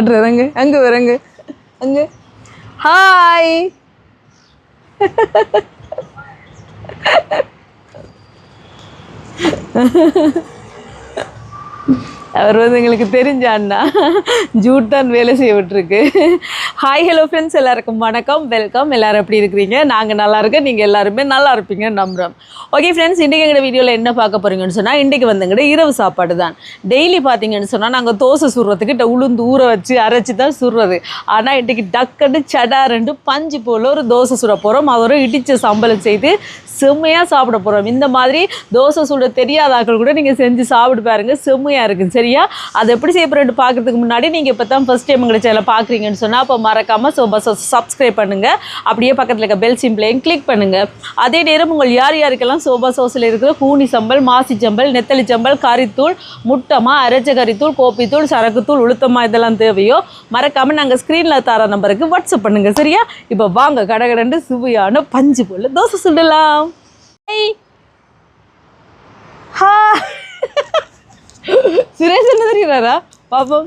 கை காட்டுறது அங்கே அங்கே வரங்க அங்கே. ஹாய் அவர் வந்து எங்களுக்கு தெரிஞ்ச அண்ணா. ஜூட் தான் வேலை செய்ய விட்டுருக்கு. ஹாய் ஹலோ ஃப்ரெண்ட்ஸ் எல்லாருக்கும் வணக்கம் வெல்கம் எல்லாரும் எப்படி இருக்கிறீங்க? நாங்கள் நல்லா இருக்கோம். நீங்கள் எல்லாருமே நல்லா இருப்பீங்கன்னு நம்புகிறோம் ஓகே ஃப்ரெண்ட்ஸ் இன்றைக்கி எங்கள் வீடியோவில் என்ன பார்க்க போகிறீங்கன்னு சொன்னால் இன்றைக்கி வந்துங்கிட்ட இரவு சாப்பாடு தான். டெய்லி பார்த்தீங்கன்னு சொன்னால் நாங்கள் தோசை சுடுறதுக்கு உளுந்து ஊற வச்சு அரைச்சி தான் சுடுறது. ஆனால் இன்றைக்கி டக்குன்னு சடாரண்டு பஞ்சு போல் ஒரு தோசை சுட போகிறோம் அவரும் இடித்த சம்பளம் செய்து செம்மையாக சாப்பிட போகிறோம் இந்த மாதிரி தோசை சுட தெரியாத ஆக்கள் கூட நீங்கள் செஞ்சு சாப்பிட்டு பாருங்கள் செம்மையாக இருக்குது சரியா? அதை எப்படி செய்ய போகிறேன் பார்க்குறதுக்கு முன்னாடி நீங்கள் இப்போ தான் ஃபஸ்ட் டைம் எங்களை சேனல் பார்க்குறீங்கன்னு சொன்னால் அப்போ மறக்காமல் சோபா சப்ஸ்கிரைப் பண்ணுங்கள் அப்படியே பக்கத்தில் இருக்க பெல் சிம்பிளையும் கிளிக் பண்ணுங்கள் அதே நேரம் உங்கள் யார் யாருக்கெல்லாம் சோபா சோஸில் இருக்கிற கூனி சம்பல் மாசி சம்பல் நெத்தலி சம்பல் கறித்தூள் முட்டமா அரைச்ச கறித்தூள் கோப்பித்தூள் சரக்குத்தூள் உளுத்தமாக இதெல்லாம் தேவையோ மறக்காமல் நாங்கள் ஸ்க்ரீனில் தர நம்பருக்கு வாட்ஸ்அப் பண்ணுங்கள் சரியா? இப்போ வாங்க கடகடண்டு சுவையான பஞ்சு போல் தோசை சுடலாம். ஹா சுரேஷ் என்ன தெரியுறாரா? பாப்போம்.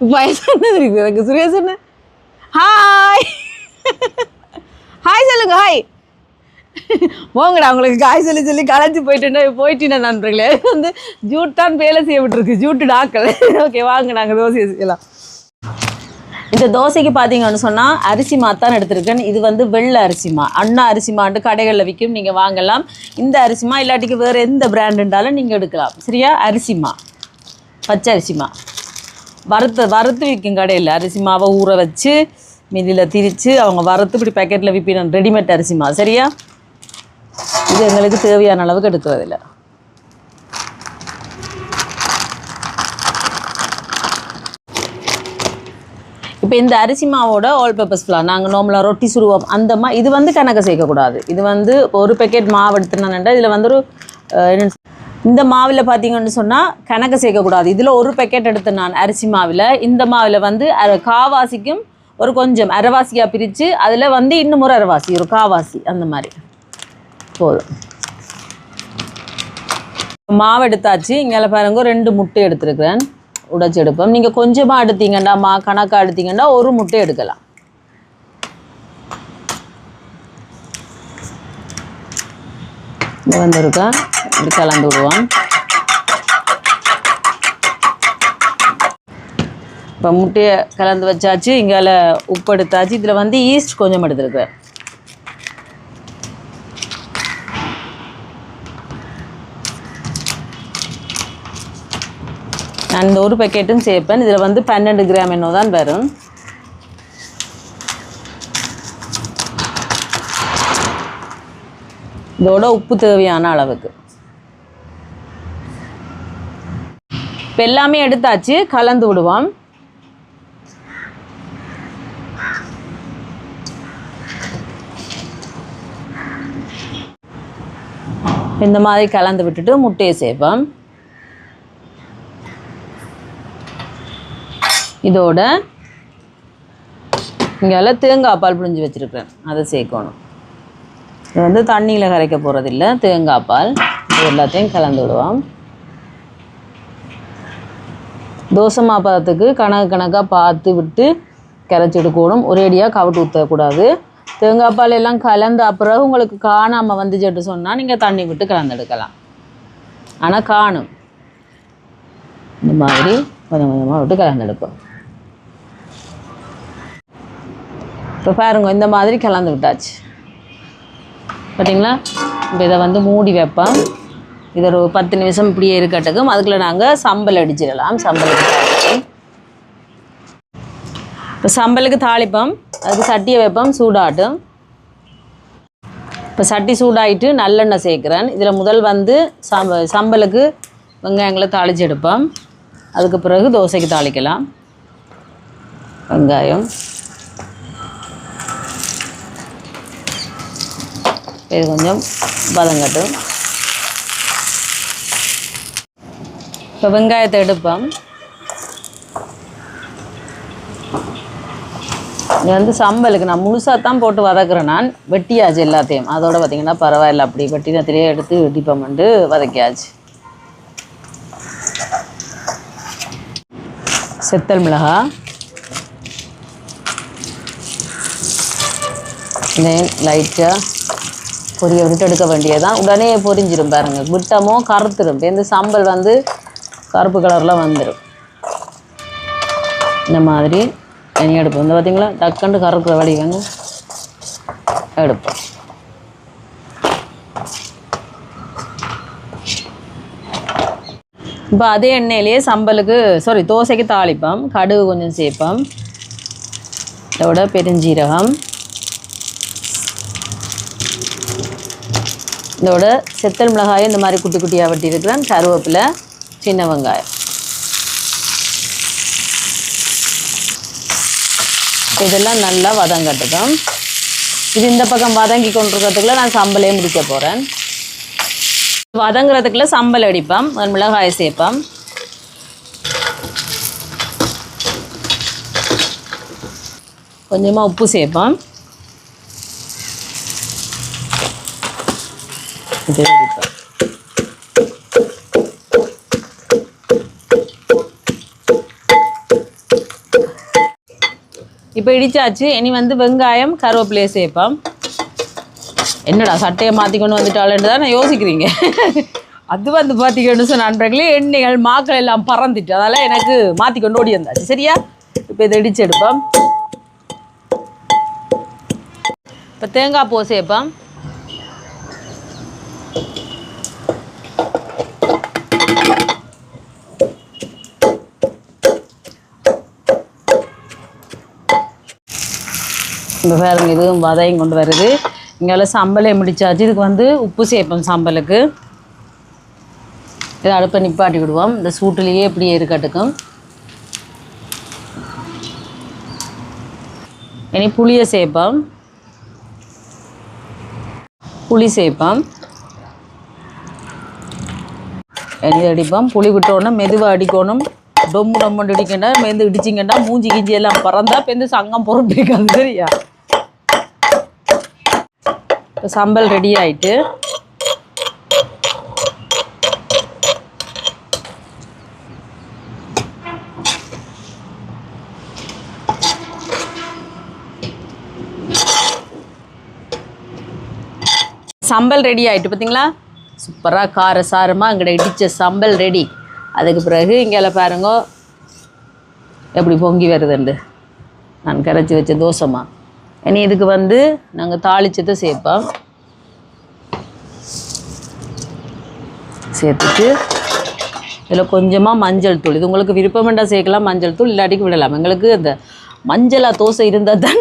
வயசு என்ன தெரியுது எனக்கு? சுரேஷ் என்ன? ஹாய் ஹாய் சொல்லுங்க ஹாய் போங்கடா உங்களுக்கு காய் சொல்லி சொல்லி களைஞ்சு போயிட்டேன்னா போயிட்டீங்க நண்பர்களே. வந்து ஜூட் தான் வேலை செய்ய விட்டுருக்கு. ஜூட்டு டாக்கல் ஓகே வாங்க நாங்கள் தோசையை செய்யலாம். இந்த தோசைக்கு பார்த்தீங்கன்னு சொன்னால் அரிசி மாத்தான் எடுத்திருக்கேன். இது வந்து வெள்ளை அரிசிமா அண்ணா அரிசிமான்ட்டு கடைகளில் விற்கும் நீங்கள் வாங்கலாம். இந்த அரிசிமா இல்லாட்டிக்கு வேறு எந்த பிராண்டுண்டாலும் நீங்கள் எடுக்கலாம். சரியா? அரிசிமா பச்சை அரிசிமா வறுத்து வறுத்து விற்கும் கடையில் அரிசி மாவை ஊற வச்சு மிதியில் திரித்து அவங்க வறுத்து இப்படி பேக்கெட்டில் விற்பினோம் ரெடிமேட் அரிசிமா சரியா? இது எங்களுக்கு தேவையான அளவுக்கு எடுக்கிறதில்ல இப்போ இந்த அரிசி மாவோட ஆல் பர்பஸ் ஃப்ளார் நாங்கள் நார்மலாக ரொட்டி சுடுவோம். அந்த மா இது வந்து கணக்கு சேர்க்கக்கூடாது. இது வந்து ஒரு பேக்கெட் மாவு எடுத்துனாண்டா இதில் வந்து ஒரு என்ன இந்த மாவில் பார்த்தீங்கன்னு சொன்னால் கணக்கு சேர்க்கக்கூடாது. இதில் ஒரு பேக்கெட் எடுத்தேன் நான் அரிசி மாவில். இந்த மாவில் வந்து அரை- காவாசிக்கும் ஒரு கொஞ்சம் அரைவாசியாக பிரித்து அதில் வந்து இன்னும் ஒரு அரைவாசி ஒரு காவாசி அந்த மாதிரி. போதும். மாவு எடுத்தாச்சு. இங்கே பாருங்க ரெண்டு முட்டை எடுத்துருக்குறேன். உடைச்செடுப்போம். நீங்கள் கொஞ்சமாக எடுத்தீங்கன்னா மா கணக்காக எடுத்தீங்கன்னா ஒரு முட்டை எடுக்கலாம். இது வந்திருக்கா? இப்படி கலந்து விடுவோம். இப்போ முட்டையை கலந்து வச்சாச்சு இங்கால உப்பு எடுத்தாச்சு. இதில் வந்து ஈஸ்ட் கொஞ்சம் எடுத்துருக்கேன். நான் இந்த ஒரு பேக்கெட்டும் சேர்ப்பேன். இதில் வந்து பன்னெண்டு கிராம் என்னோ தான் வரும். இதோட உப்பு தேவையான அளவுக்கு. இப்போ எல்லாமே எடுத்தாச்சு. கலந்து விடுவோம். இந்த மாதிரி கலந்து விட்டுட்டு முட்டையை சேர்ப்போம். இதோட இங்கே தேங்காய் பால் புழிஞ்சு வச்சுருக்கிறேன். அதை சேர்க்கணும். இது வந்து தண்ணியில் கரைக்க போகிறதில்ல தேங்காய் பால். இது எல்லாத்தையும் கலந்து விடுவோம். தோசை மாப்பதத்துக்கு கணக்கு கணக்காக பார்த்து விட்டு கரைச்சி எடுக்கணும். ஒரேடியாக கவிட்டு ஊற்றக்கூடாது தேங்காய் பால் எல்லாம் கலந்த அப்புறம் உங்களுக்கு காணாமல் வந்துச்சுட்டு சொன்னால் நீங்கள் தண்ணி விட்டு கலந்தெடுக்கலாம் ஆனால் காணும். இந்த மாதிரி கொஞ்சம் கொஞ்சமாக விட்டு கலந்தெடுப்போம் இப்போ பாருங்க இந்த மாதிரி கலந்து விட்டாச்சு. பார்த்தீங்களா இப்போ இதை வந்து மூடி வைப்போம். இது ஒரு பத்து நிமிஷம் இப்படியே இருக்கட்டுக்கும் அதுக்குள்ளே நாங்கள் சம்பல் அடிச்சிடலாம். சம்பல் இப்போ சம்பலுக்கு தாளிப்போம். அதுக்கு சட்டியை வைப்போம். சூடாட்டும். இப்போ சட்டி சூடாயிட்டு நல்லெண்ணெய் சேர்க்குறேன். இதில் முதல் வந்து சம்ப சம்பலுக்கு வெங்காயங்களை தாளித்து எடுப்போம். அதுக்கு பிறகு தோசைக்கு தாளிக்கலாம். வெங்காயம். இது கொஞ்சம் வதங்கட்டும் இப்போ வெங்காயத்தை எடுப்போம். இது வந்து சம்பலுக்கு நான் முழுசாக தான் போட்டு வதக்குறேன் நான். வெட்டியாச்சு எல்லாத்தையும். அதோட பார்த்தீங்கன்னா பரவாயில்ல அப்படி வெட்டினத்திலேயே எடுத்து வெட்டிப்போம்ட்டு வதக்கியாச்சு. செத்தல் மிளகா. தென் லைட்டாக பொரிய விட்டு எடுக்க வேண்டியதான் உடனே பொரிஞ்சிடும் பாருங்கள் விட்டமோ கருத்துரும் இந்த சாம்பல் வந்து கருப்பு கலரில் வந்துடும் இந்த மாதிரி தனி எடுப்போம். இந்த பார்த்தீங்களா டக்குண்டு கருக்கிற வடிவங்க எடுப்போம். இப்போ அதே எண்ணெயிலேயே சம்பலுக்கு சாரி தோசைக்கு தாளிப்போம். கடுகு கொஞ்சம் சேர்ப்போம். இதோட பெருஞ்சீரகம். இதோட செத்தல் மிளகாயை இந்த மாதிரி குட்டி குட்டியாக வெட்டி இருக்கிறேன் கருவேப்பிலை சின்ன வெங்காயம். இதெல்லாம் நல்லா வதங்கட்டுக்கும் இது இந்த பக்கம் வதங்கி கொண்டிருக்கிறதுக்குள்ள நான் சம்பளையும் முடிக்க போகிறேன் வதங்குறதுக்குள்ள சம்பல் அடிப்போம் ஒரு மிளகாயை சேர்ப்போம் கொஞ்சமாக உப்பு சேர்ப்போம் இது இப்போ இடிச்சாச்சு. இனி வந்து வெங்காயம் கருவேப்பிலையை சேர்ப்போம். என்னடா சட்டையை மாற்றி கொண்டு வந்துட்டாளேன்னு தான் நான் யோசிக்கிறீங்க. அது வந்து பார்த்திக்கொண்டு சொன்ன நண்பர்களே எண்ணெய்கள் மாக்கள் எல்லாம் பறந்துட்டு அதெல்லாம் எனக்கு மாற்றி கொண்டு ஓடி வந்தாச்சு. சரியா? இப்போ இதை இடிச்சு எடுப்போம். இப்போ தேங்காய் பூ சேர்ப்போம். இப்போ பாருங்க இதுவும் வதையும் கொண்டு வருது. இங்கே சம்பளே முடிச்சாச்சு. இதுக்கு வந்து உப்பு சேர்ப்போம் சம்பலுக்கு இதை அடுப்பை நிப்பாட்டி விடுவோம். இந்த சூட்டுலேயே இப்படியே இருக்கட்டுக்கும். இனி புளியை சேர்ப்போம். புளி சேர்ப்போம். இனி அடிப்போம். புளி விட்டோன்னே மெதுவாக அடிக்கணும். டொம்மு டொம்முன்னு இடிக்கண்டா மெந்து இடிச்சிங்கண்டா மூஞ்சி கிஞ்சி எல்லாம் பறந்தா பேருந்து சங்கம் பொறுப்பிக்காது சரியா இப்போ சம்பல் ரெடி ஆயிட்டு. சம்பல் ரெடி ஆயிட்டு பார்த்தீங்களா சூப்பராக கார சாரமாக இங்கே இடித்த சம்பல் ரெடி அதுக்கு பிறகு இங்கே பாருங்க எப்படி பொங்கி வருதுண்டு. நான் கரைச்சி வச்ச தோசைமா இனி இதுக்கு வந்து நாங்கள் தாளிச்சதை சேர்ப்போம். சேர்த்துட்டு இதில் கொஞ்சமாக மஞ்சள் தூள். இது உங்களுக்கு விருப்பமெண்டா சேர்க்கலாம் மஞ்சள் தூள் இல்லாட்டிக்கு விடலாம். எங்களுக்கு அந்த மஞ்சளாக தோசை இருந்தால் தான்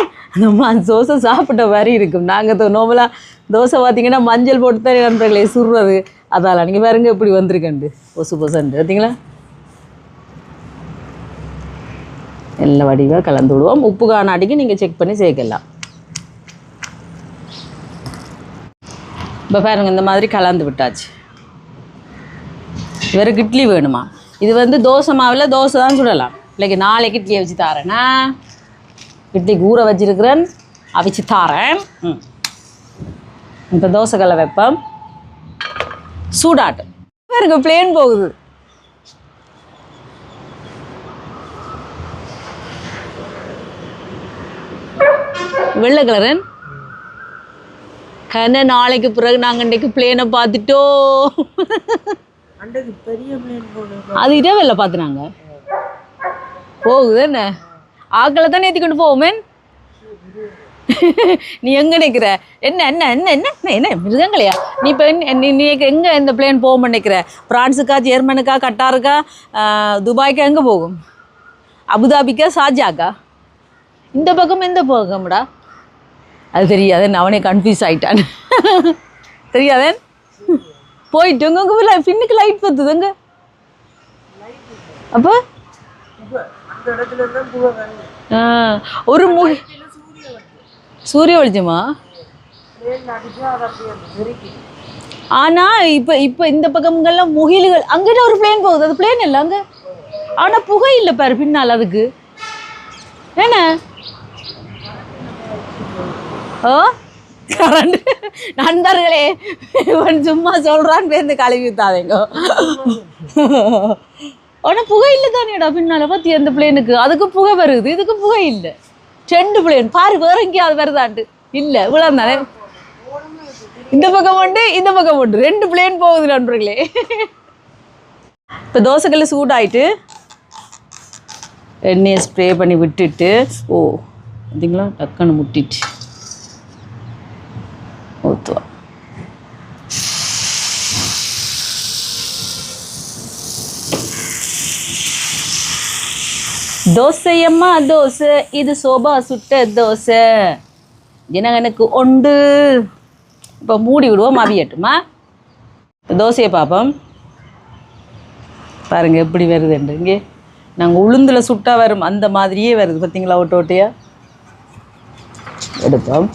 அந்த தோசை சாப்பிட்ட மாதிரி இருக்கும். நாங்கள் நோமலாக தோசை பார்த்தீங்கன்னா மஞ்சள் போட்டு தான் நண்பர்களே சுடுறது. அதால நீங்கள் பாருங்க இப்படி வந்திருக்கண்டு பொசு பொசண்டு பார்த்தீங்களா எல்லா வடிவாக கலந்து விடுவோம். உப்பு காணாட்டிக்கு நீங்கள் செக் பண்ணி சேர்க்கலாம். இப்போ பாருங்கள் இந்த மாதிரி கலந்து விட்டாச்சு. வெறும் இட்லி வேணுமா? இது வந்து தோசை மாவில் தோசை தான் சுடலாம். இல்லைக்கு நாளைக்கு இட்லியை வச்சு தாரேனா. இட்லி ஊற வச்சிருக்கிறேன். அவிச்சு தாரேன். ம். இப்போ தோசைக்கல்லை வைப்பேன் சூடாட்டும் பாருங்க பிளேன் போகுது. வெள்ளை கலரன் கண்ண நாளைக்கு பிறகு நாங்கள் இன்றைக்கு பிளேனை பார்த்துட்டோம். அது இரவில் பார்த்துனாங்க. போகுது என்ன? ஆக்களை தான் ஏற்றி கொண்டு போவோமேன்? நீ எங்கே நிற்கிற என்ன என்ன என்ன என்ன என்ன, மிருகங்களையா? நீ இப்போ நீ நீ எங்கே இந்த பிளேன் போக நினைக்கிற பிரான்ஸுக்கா ஜெர்மனுக்கா கட்டாருக்கா? துபாய்க்கா எங்கே போகும்? அபுதாபிக்கா ஷார்ஜாக்கா இந்த பக்கம் எந்த பக்கம்டா? அது தெரியாது அவனே கன்ஃபியூஸ் ஆயிட்டான். தெரியாதேன் போயிட்டு உங்க உங்க பின்னுக்கு லைட் பத்துதுங்க அப்போ? ஒரு முகி சூரிய வெளிச்சமா ஆனால் இப்போ இப்போ ஆனா இப்ப இப்ப இந்த பக்கங்கள்லாம் முகில்கள் அங்கிட்ட ஒரு பிளேன் போகுது. அது பிளேன் இல்லை அங்க. ஆனா புகை இல்லை பாரு பின்னால் அதுக்கு. என்ன? ஓ? கரண்ட் நண்பர்களே இவன் சும்மா சொல்கிறான்னு பேருந்து கழுவி வித்தாதேங்க ஆனால் புகை இல்லை தானேடா பின்னால பார்த்தி அந்த பிளேனுக்கு அதுக்கு புகை வருது இதுக்கு புகை இல்லை. ரெண்டு பிளேன் பாரு வேற எங்கேயாவது வருதாண்டு இல்லை இவ்வளோ தானே? இந்த பக்கம் உண்டு இந்த பக்கம் உண்டு. ரெண்டு பிளேன் போகுது நண்பர்களே. இப்போ தோசைக்கல் சூடாயிட்டு எண்ணெயை ஸ்ப்ரே பண்ணி விட்டுட்டு ஓ பார்த்தீங்களா டக்குன்னு முட்டிட்டு. தோசையம்மா தோசை. இது சோபா சுட்ட தோசை. ஜனகனுக்கு உண்டு இப்போ மூடி விடுவோம் அவியட்டுமா இப்போ தோசையை பார்ப்போம். பாருங்க எப்படி வருதுண்டு இங்கே நாங்கள் உளுந்தில் சுட்டா வரும். அந்த மாதிரியே வருது பார்த்தீங்களா ஒட்டு ஒட்டையா எடுப்போம்.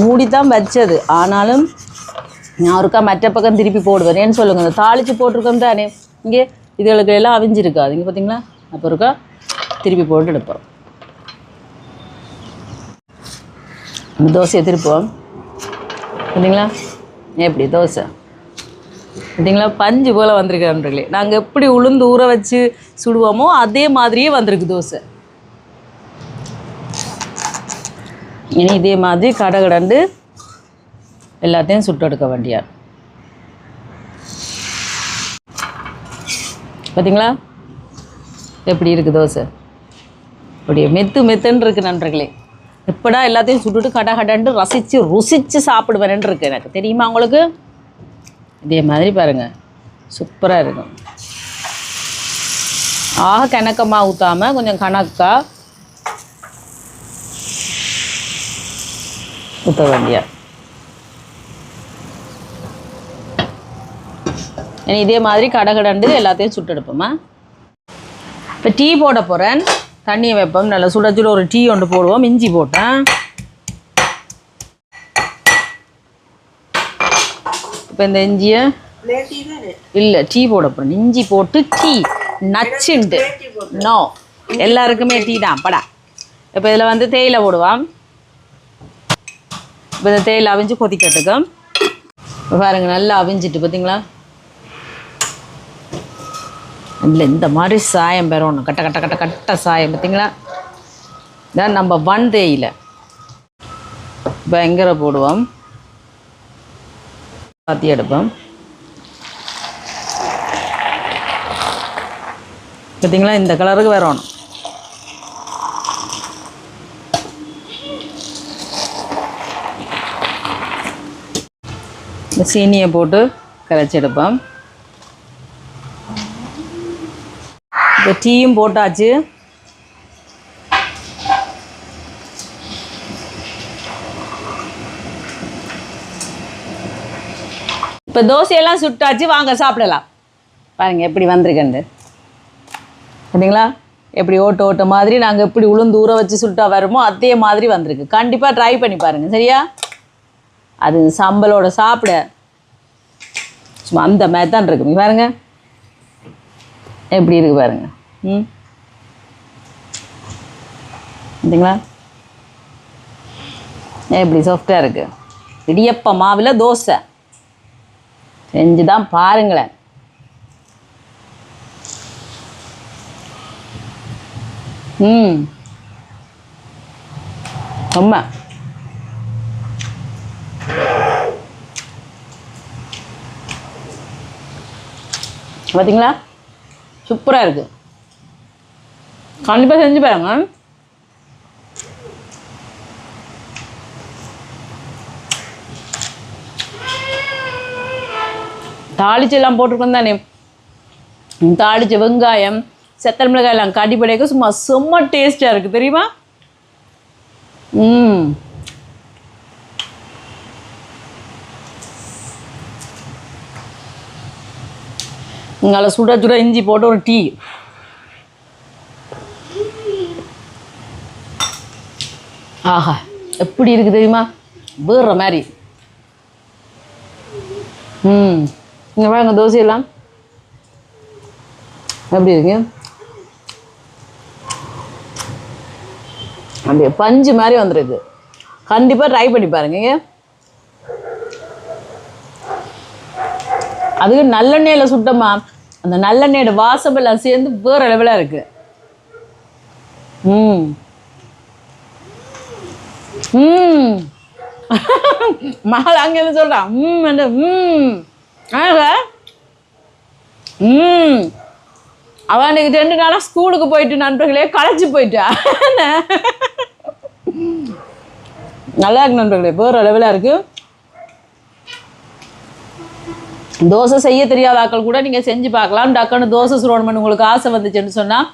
மூடி தான் வச்சது. ஆனாலும் நான் ஒருக்கா மற்ற பக்கம் திருப்பி போடுவேன். ஏன்னு சொல்லுங்க இந்த தாளித்து போட்டிருக்கோம் தானே. இங்கே இதுகளுக்கு எல்லாம் அவிஞ்சிருக்காது. இங்கே பார்த்தீங்களா அப்போ ஒருக்கா திருப்பி போட்டு எடுப்போம் இந்த தோசையை திருப்போம் பார்த்தீங்களா எப்படி தோசை? பார்த்தீங்களா பஞ்சு போல் வந்திருக்கான்றீங்களே நாங்கள் எப்படி உளுந்து ஊற வச்சு சுடுவோமோ அதே மாதிரியே வந்திருக்கு தோசை. இனி இதே மாதிரி கடை கடந்து எல்லாத்தையும் சுட்டு எடுக்க பார்த்தீங்களா எப்படி இருக்குது தோசை? அப்படியே மெத்து மெத்துன்னு இருக்கு நண்பர்களே. எப்படா எல்லாத்தையும் சுட்டுட்டு கட கடண்டு ரசித்து ருசித்து சாப்பிடுவேன்னு இருக்கு எனக்கு. தெரியுமா உங்களுக்கு? இதே மாதிரி பாருங்கள் சூப்பராக இருக்கும். ஆக கணக்கமாக ஊற்றாமல் கொஞ்சம் கணக்காக ஊற்ற வேண்டியா இதே மாதிரி கடகடண்டு எல்லாத்தையும் சுட்டு இப்போ டீ போட போகிறேன் தண்ணியை வைப்போம். நல்லா சுட சுட ஒரு டீ ஒன்று போடுவோம். இஞ்சி போட்டேன். இப்போ இந்த இஞ்சியை இல்லை டீ போட போகிறேன் இஞ்சி போட்டு டீ. நச்சுண்டு. நோ. எல்லாருக்குமே டீ தான். படா. இப்போ இதில் வந்து தேயிலை போடுவான் இப்போ இந்த தேயிலை அவிஞ்சு கொதிக்கட்டுக்கும். இப்போ பாருங்க நல்லா அவிஞ்சிட்டு பார்த்தீங்களா இல்லை இந்த மாதிரி சாயம் பெறணும் கட்ட கட்ட கட்ட கட்ட சாயம் பார்த்தீங்களா இதான் நம்ம வன் தேயிலை பயங்கர போடுவோம்? பாத்தி எடுப்போம். பார்த்தீங்களா இந்த கலருக்கு வரணும் இந்த சீனியை போட்டு கரைச்சி எடுப்போம். இந்த டீயும் போட்டாச்சு. இப்போ தோசையெல்லாம் சுட்டாச்சு வாங்க சாப்பிடலாம். பாருங்கள் எப்படி வந்திருக்கண்டு சரிங்களா? எப்படி ஓட்ட ஓட்ட மாதிரி நாங்கள் எப்படி உளுந்து ஊற வச்சு சுட்டா வருமோ அதே மாதிரி வந்திருக்கு. கண்டிப்பாக ட்ரை பண்ணி பாருங்கள் சரியா? அது சம்பளோட சாப்பிட சும்மா அந்த மாதிரி தான் இருக்கு பாருங்கள் எப்படி இருக்கு பாருங்க. ம்? பார்த்தீங்களா எப்படி சாஃப்டாக இருக்கு? இடியப்ப மாவில் தோசை. செஞ்சு தான் பாருங்களேன். ம். ரொம்ப. பார்த்தீங்களா சூப்பராக இருக்கு. கண்டிப்பாக செஞ்சு பாருங்க. தாளிச்சு எல்லாம் போட்டிருக்கோம் தானே? தாளிச்ச வெங்காயம் செத்தல் மிளகாய் எல்லாம் கடிப்படைக்க சும்மா செம்ம டேஸ்டாக இருக்குது தெரியுமா? ம். இங்கால சுட சுட இஞ்சி போட்டு ஒரு டீ. ஆஹா எப்படி இருக்குது தெரியுமா? வேற மாதிரி. ம் இங்கே பாருங்க தோசையெல்லாம். எப்படி இருக்கு? அப்படியே பஞ்சு மாதிரி வந்துருக்கு. கண்டிப்பாக ட்ரை பண்ணி பாருங்க அதுக்கு நல்லெண்ணெயில் சுட்டோமா அந்த நல்லெண்ணெயோட வாசம் எல்லாம் சேர்ந்து வேற அளவில் இருக்கு. ம். ம். மகள் அங்கேருந்து சொல்கிறான் ம் என்று. ம். ஆக ம். அவன் அன்னைக்கு ரெண்டு நாளாக ஸ்கூலுக்கு போயிட்டு நண்பர்களே களைச்சி போயிட்டா. நல்லா இருக்கு நண்பர்களே வேறு அளவில் இருக்கு. தோசை செய்ய தெரியாத ஆட்கள் கூட நீங்கள் செஞ்சு பார்க்கலாம். டக்குன்னு தோசை சுடணும்னு உங்களுக்கு ஆசை வந்துச்சுன்னு சொன்னால்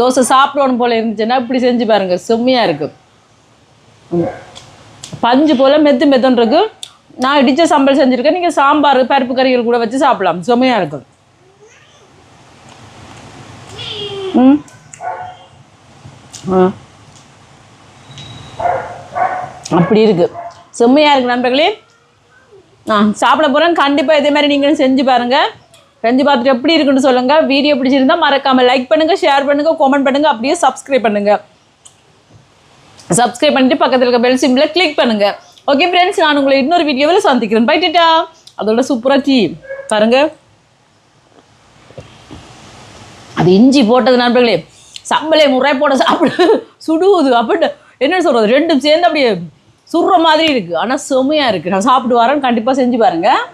தோசை சாப்பிடணும் போல் இருந்துச்சுன்னா இப்படி செஞ்சு பாருங்கள் செம்மையாக இருக்குது பஞ்சு போல் மெத்து மெத்துன்னு இருக்கு. நான் இடித்த சம்பல் செஞ்சுருக்கேன். நீங்கள் சாம்பார் பருப்பு கறிகள் கூட வச்சு சாப்பிடலாம். செம்மையாக இருக்கும் ம்? ஆ. அப்படி இருக்குது செம்மையாக இருக்குது நண்பர்களே. சாப்பிட போகிறேன் கண்டிப்பாக இதே மாதிரி நீங்களும் செஞ்சு பாருங்கள் செஞ்சு பார்த்துட்டு எப்படி இருக்குன்னு சொல்லுங்கள் வீடியோ பிடிச்சிருந்தா மறக்காமல் லைக் பண்ணுங்கள் ஷேர் பண்ணுங்கள் கமெண்ட் பண்ணுங்கள் அப்படியே சப்ஸ்கிரைப் பண்ணுங்கள் சப்ஸ்கிரைப் பண்ணிட்டு பக்கத்தில் இருக்க பெல் சிம்பிளை கிளிக் பண்ணுங்கள் ஓகே ஃப்ரெண்ட்ஸ் நான் உங்களை இன்னொரு வீடியோவில் சந்திக்கிறேன். பைட்டுட்டா அதோட சூப்பராக டீ பாருங்க. அது இஞ்சி போட்டது நண்பர்களே. சம்பளே முறை போட சாப்பிடு. சுடுவது அப்படின்னு என்ன சொல்கிறது ரெண்டும் சேர்ந்து அப்படியே சுடுற மாதிரி இருக்குது ஆனால் செம்மையாக இருக்குது நான் சாப்பிட்டு வரேன். கண்டிப்பாக செஞ்சு பாருங்கள்